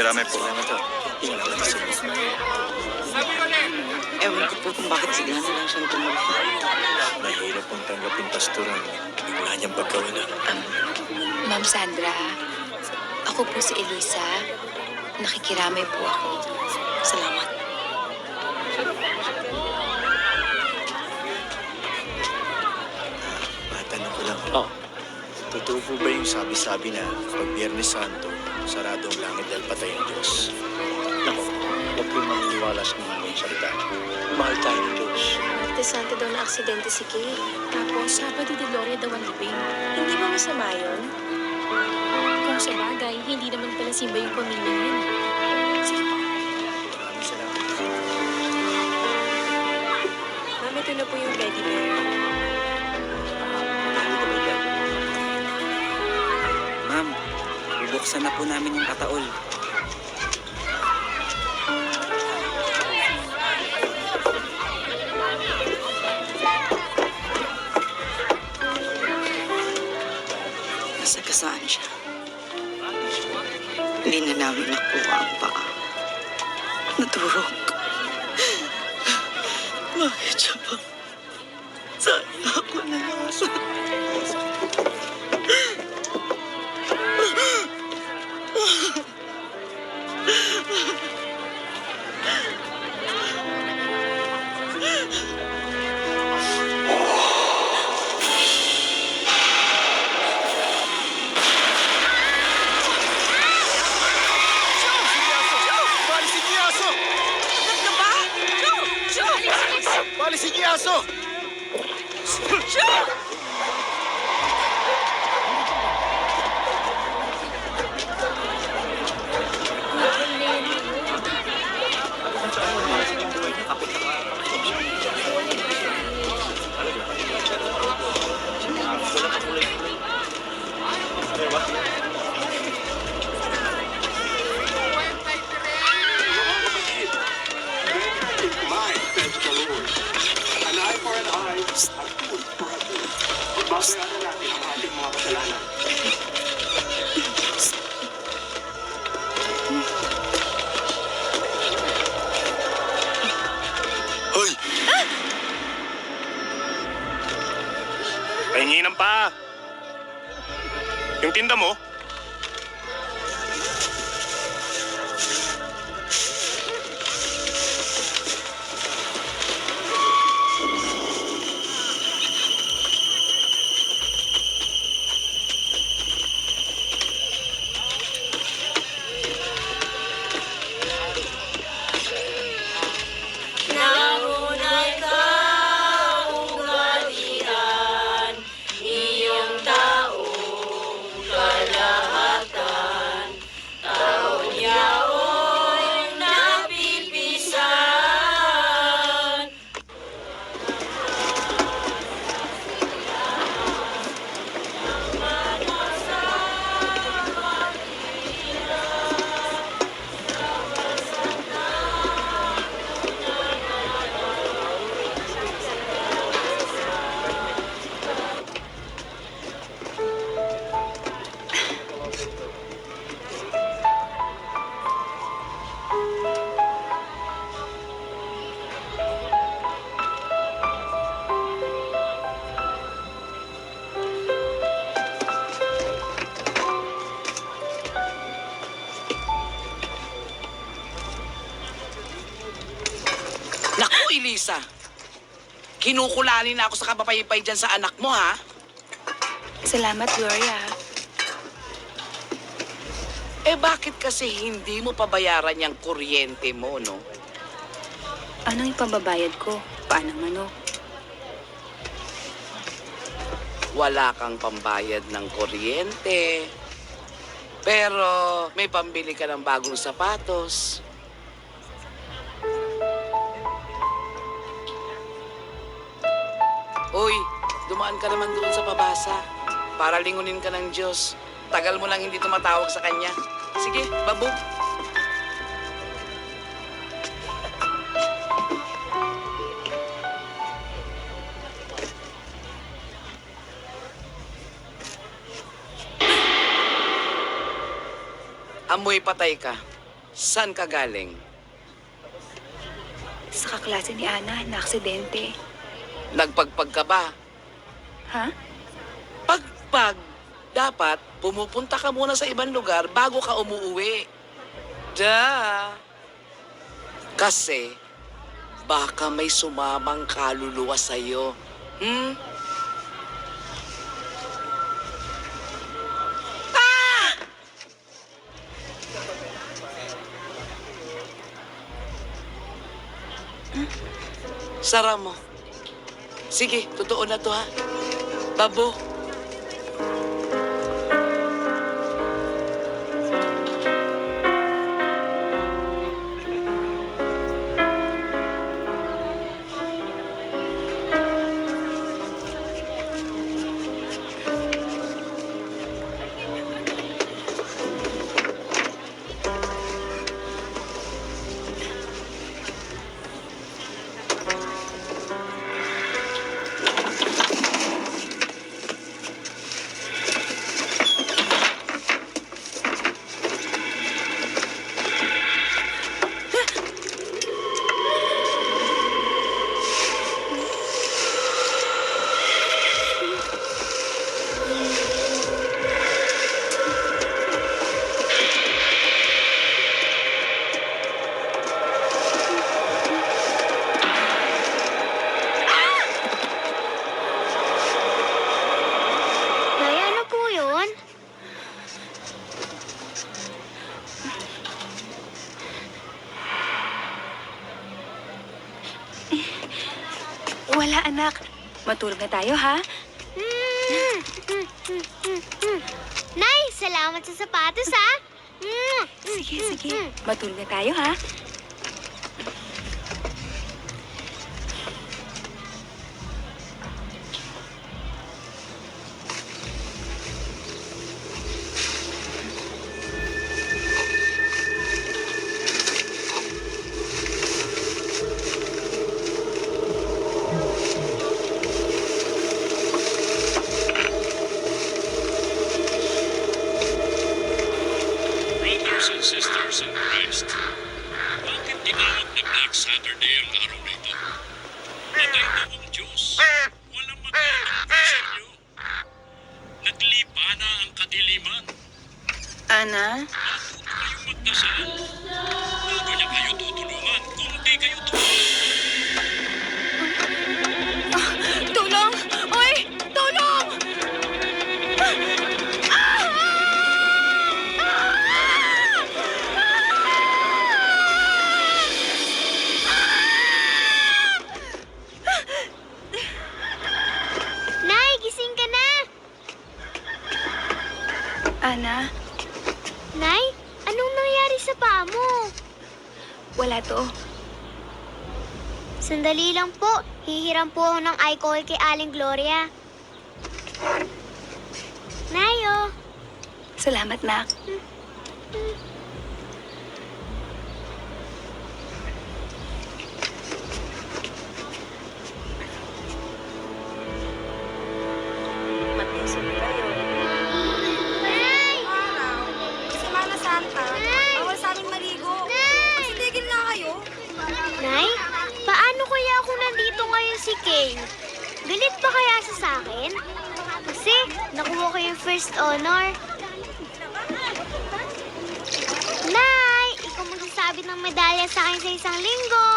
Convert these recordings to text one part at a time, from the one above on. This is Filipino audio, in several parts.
Salamat. Salamat. Nakikiramay po. Ewan ko po kung bakit sigla na lang siyang tumulong. Mahirap pong tanggapin pastoran. Bigla niyang pagkawala. Um, Ma'am Sandra, ako po si Elisa. Nakikiramay po ako. Salamat. Matanong ko lang. Oh. Totoo po ba yung sabi-sabi na pag Biyernes Santo, sarado ang langit dahil patay ang Diyos? Nako, huwag kayong maniniwala sa mga ganong salita. Mahal tayo ng Diyos. Martes Santo daw na aksidente si Kay. Tapos, Sabado de Gloria daw ang libing. Hindi ba masama yun? Kung sa bagay, hindi naman pala simba yung pamilya yun. Sige bubuksan na po namin yung kataol. Nasagasaan siya. Hindi na namin nakuha ang paa. Naturok. Yung Elisa. Kinukulani na ako sa kapapayipay dyan sa anak mo, ha? Salamat, Gloria. Eh, bakit kasi hindi mo pabayaran yung kuryente mo, no? Anong ipambabayad ko? Paano ano? Wala kang pambayad ng kuryente. Pero may pambili ka ng bagong sapatos. Uy, dumaan ka naman doon sa pabasa. Para lingunin ka ng Diyos. Tagal mo lang hindi tumatawag sa Kanya. Sige, babu. Amoy patay ka. San ka galing? Sa kaklase ni Ana, na aksidente. Nagpagpag ka ba? Ha? Pagpag, dapat pumupunta ka muna sa ibang lugar bago ka umuwi. Da. Kasi, baka may sumamang kaluluwa sa'yo. Hmm? Sara mo. Sige, totoo na to ha. Babo. Wala, anak. Matulog na tayo, ha? Nay, salamat sa sapatos, ha? Sige, sige. Matulog na tayo, ha? Saturday ang araw na ito? Patay daw ang Diyos. Walang magtatampo sa inyo. Naglipa na ang kadiliman. Ana? Matuto kayong magdasal. Paa mo? wala to. Sandali lang po. Hihiram po ako ng alcohol kay Aling Gloria. Nayo! Salamat, nak. Pa kaya sa akin? Kasi nakuha ko yung first honor. Nay, ikaw magsasabi ng medalya sa akin sa isang linggo.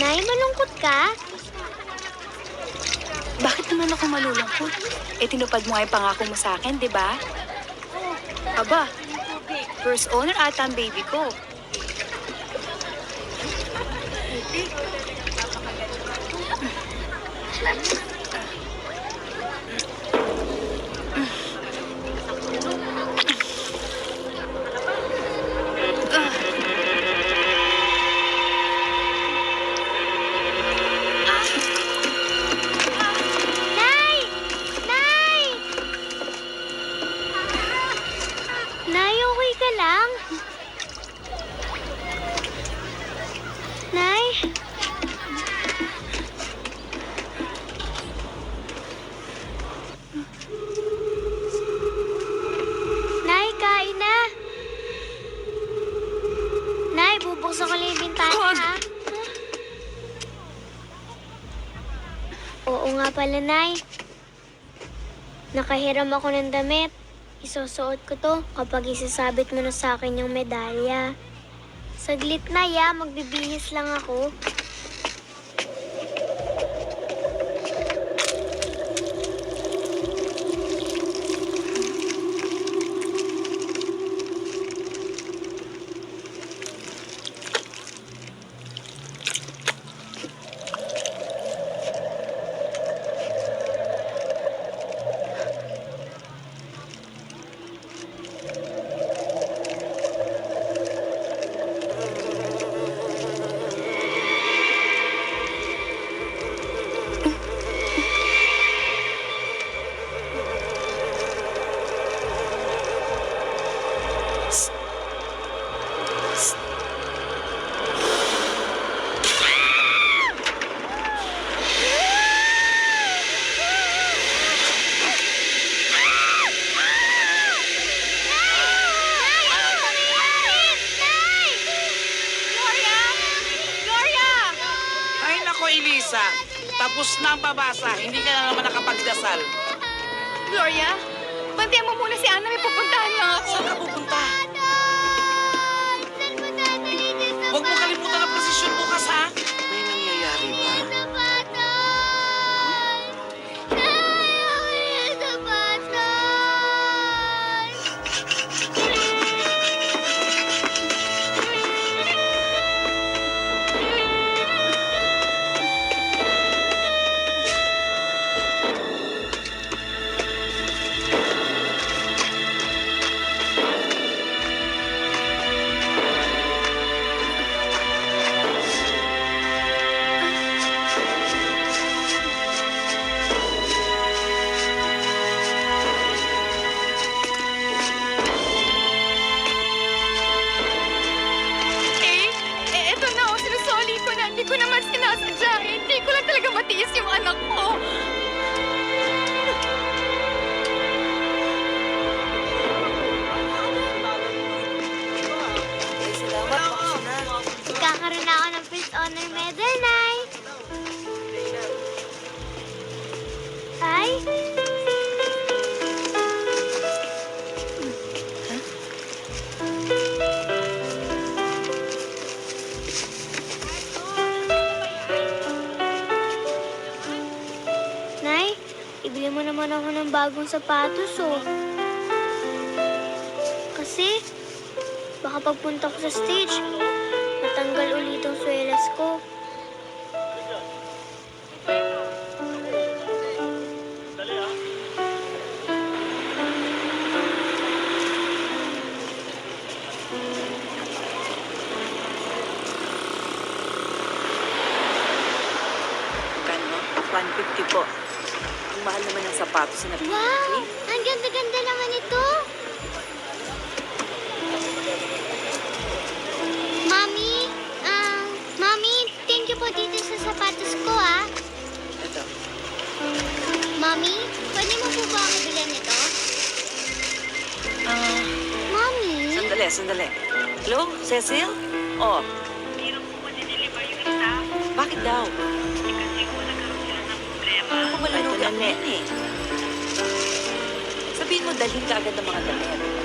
Nay, malungkot ka? Bakit naman ako malulungkot? Eh, tinupad mo nga yung pangako mo sa akin, di ba? Aba, first owner ata ang baby ko. Let's go. Pala, Nay. Nakahiram ako ng damit. Isusuot ko to kapag isasabit mo na sa akin yung medalya. Saglit na, ya. Magbibihis lang ako. Tapos na ang pabasa. Hindi ka na naman nakapagdasal. Gloria, bantayan mo muna si Ana. May pupuntahan lang ako. Saan ka pupunta? Bagong sapatos, oh. Kasi, baka pagpunta ko sa stage, matanggal ulit ang swelas ko. Kano? 150 po. Ang mahal naman ng sapatos na nabili. Wow! Ang ganda-ganda naman ito! Mami, ah, Mami, thank you po dito sa sapatos ko, ah. Ito. Mami, pwede mo po ba ako bilhin ito? Ah, Mami? sandali, sandali. Hello, Cecil? Oh. Bakit daw? Malalugi ako yan eh. Sabihin mo, dalhin ka agad ng mga damit.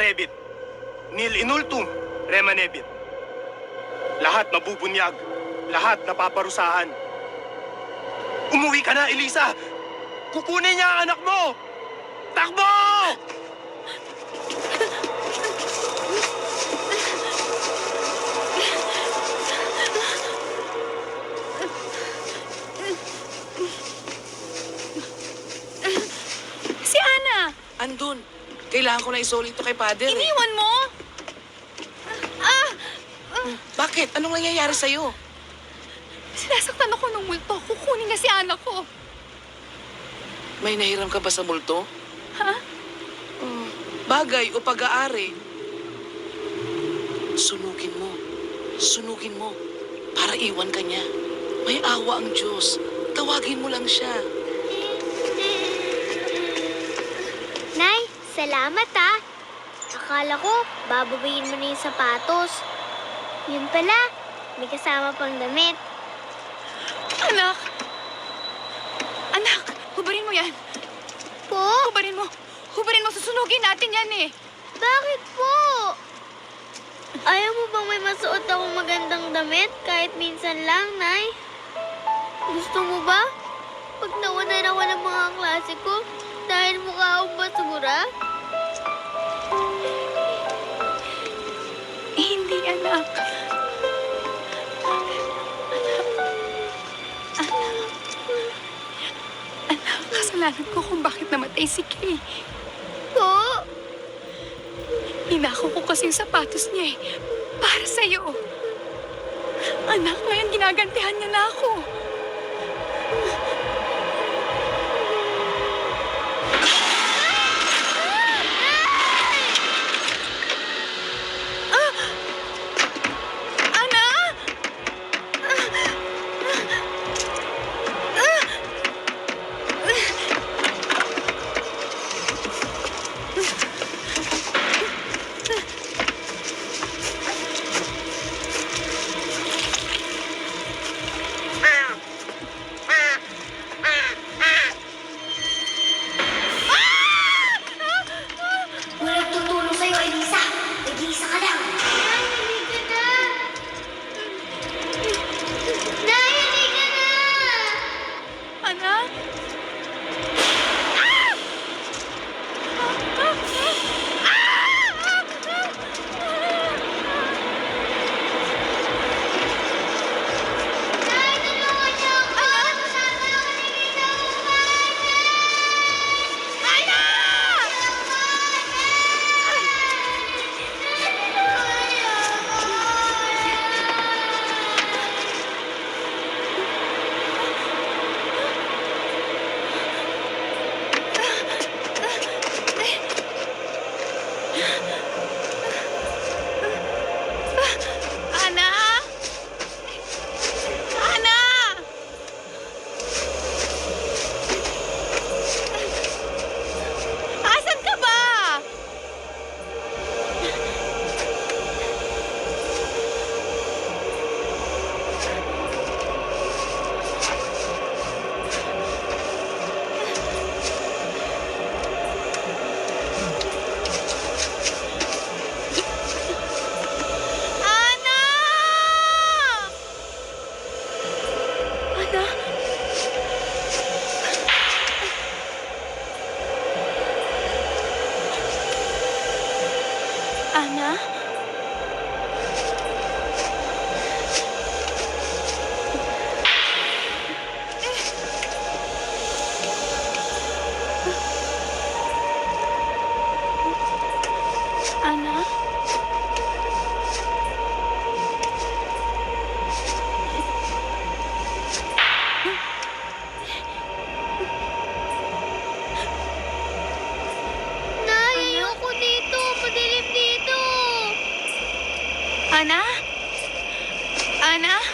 Aparebit. Nil inultum, remanebit. Lahat mabubunyag, lahat napaparusahan. Umuwi ka na, Elisa! Kukunin niya ang anak mo! Takbo! Si Ana! Andun. Kailangan ko na isolate to kay Father. eh. Iniwan mo? Bakit? Anong nangyayari sa'yo? Sinasaktan ako ng multo. Kukunin niya si Ana ko. May nahiram ka ba sa multo? Ha? Mm, bagay o pag-aari. Sunugin mo. Sunugin mo. Para iwan ka niya. May awa ang Diyos. Tawagin mo lang siya. Salamat ah. Akala ko, bababayin mo na yung sapatos. Yun pala, may kasama pang damit. Anak! Anak! Hubarin mo yan! Po? Hubarin mo! Hubarin mo! Susunugin natin yan eh! Bakit po? Ayaw mo bang may masuot akong magandang damit kahit minsan lang, Nay? Gusto mo ba? Pag nawanan ako ng mga klase ko, dahil mukha akong basura? Kasalanan ko kung bakit namatay si Kay. Po? Hinako ko kasi yung sapatos niya eh. Para sa'yo. Anak, ngayon ginagantihan niya na ako. Ana? Ana?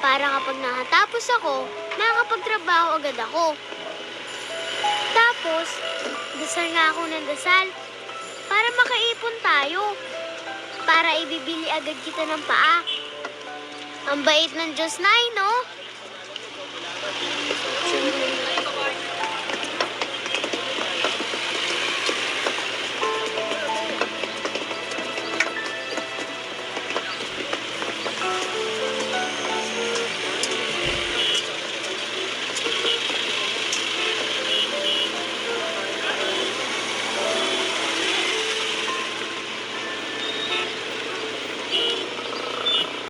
para kapag nakatapos ako, makakapagtrabaho agad ako. Tapos, dasal nga ako ng dasal para makaipon tayo. Para ibibili agad kita ng paa. Ang bait ng Diyos na, no?